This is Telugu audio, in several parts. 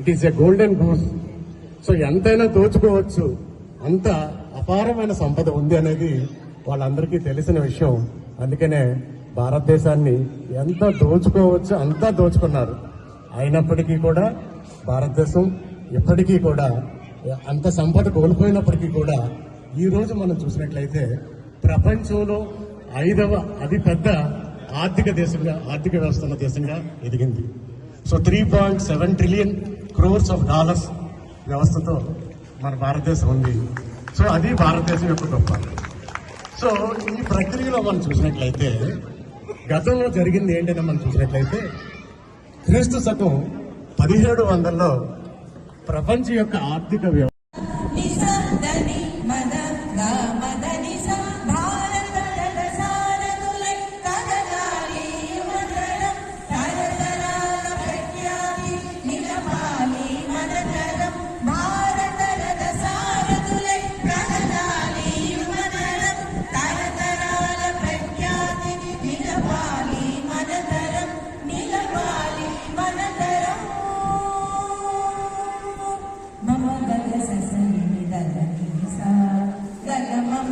It is a golden goose so ఎంతైనా దోచుకోవచ్చు. అంత అపారమైన సంపద ఉంది అనేది వాళ్ళందరికీ తెలిసిన విషయం. అందుకనే భారతదేశాన్ని ఎంత దోచుకోవచ్చు అంతా దోచుకున్నారు. అయినప్పటికీ కూడా భారతదేశం ఇప్పటికీ కూడా అంత సంపద కోల్పోయినప్పటికీ కూడా ఈరోజు మనం చూసినట్లయితే ప్రపంచంలో ఐదవ అతిపెద్ద ఆర్థిక దేశంగా ఆర్థిక వ్యవస్థ ఉన్న దేశంగా ఎదిగింది. So three point seven trillion crores of dollars వ్యవస్థతో మన భారతదేశం ఉంది. సో అది భారతదేశం యొక్క గొప్ప. సో ఈ ప్రక్రియలో మనం చూసినట్లయితే గతంలో జరిగింది ఏంటని మనం చూసినట్లయితే క్రీస్తు శకం పదిహేడు వందల్లో ప్రపంచ యొక్క ఆర్థిక వ్యవస్థ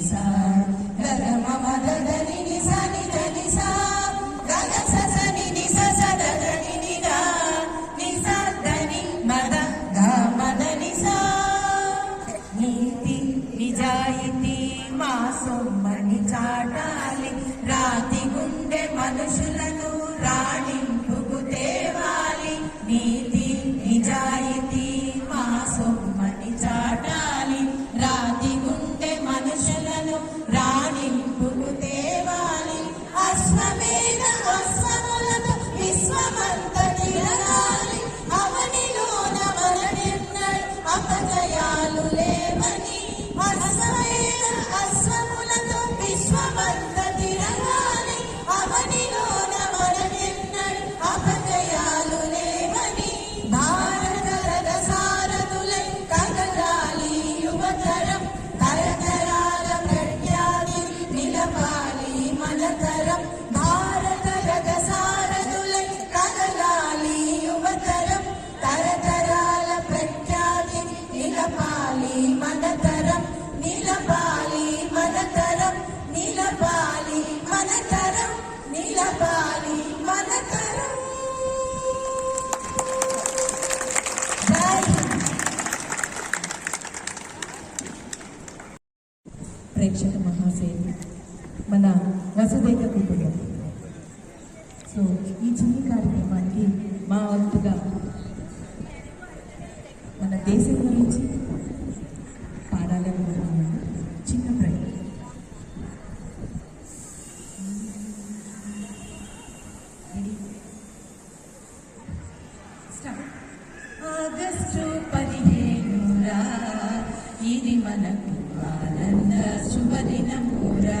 三 మన వసుదైక కుటుంబం సో ఈ చిన్న కార్యక్రమానికి మా వంతుగా మన దేశం గురించి పాడాలనుకుంటున్నాము చిన్న ప్రయత్నం. ఆగస్టు పదిహేనురా ఇది మనకు ఆనంద శుభదినమురా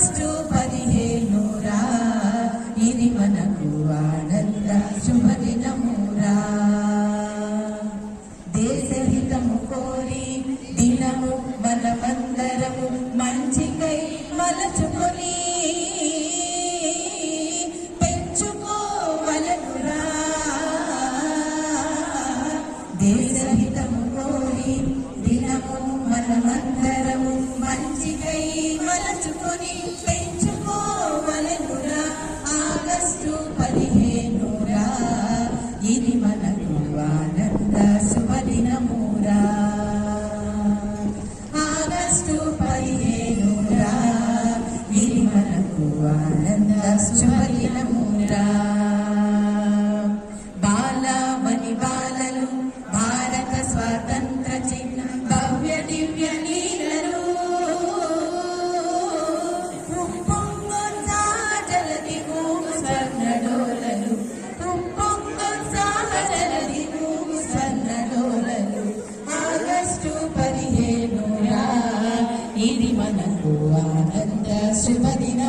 ఆగస్టు పదిహేనురా. ఇది మనకు ఆనంద శుభదినమురా. దేశహితము కోరి దినము మనమందరము మంచికై మలచుకొని పెంచుకోవలనురా. దేశహితము కోరి దినము మనమందరము మంచికై మలచుకొని ఇది మనకు ఆనంద శుభదిన.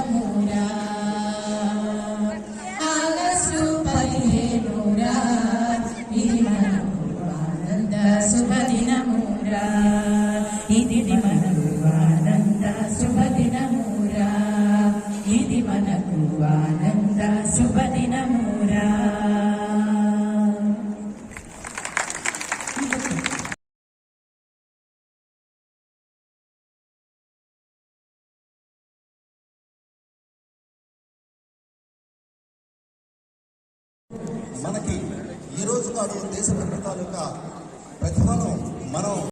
మనకి ఈ రోజు కాదు దేశ భద్రత యొక్క ప్రతిఫలం మనం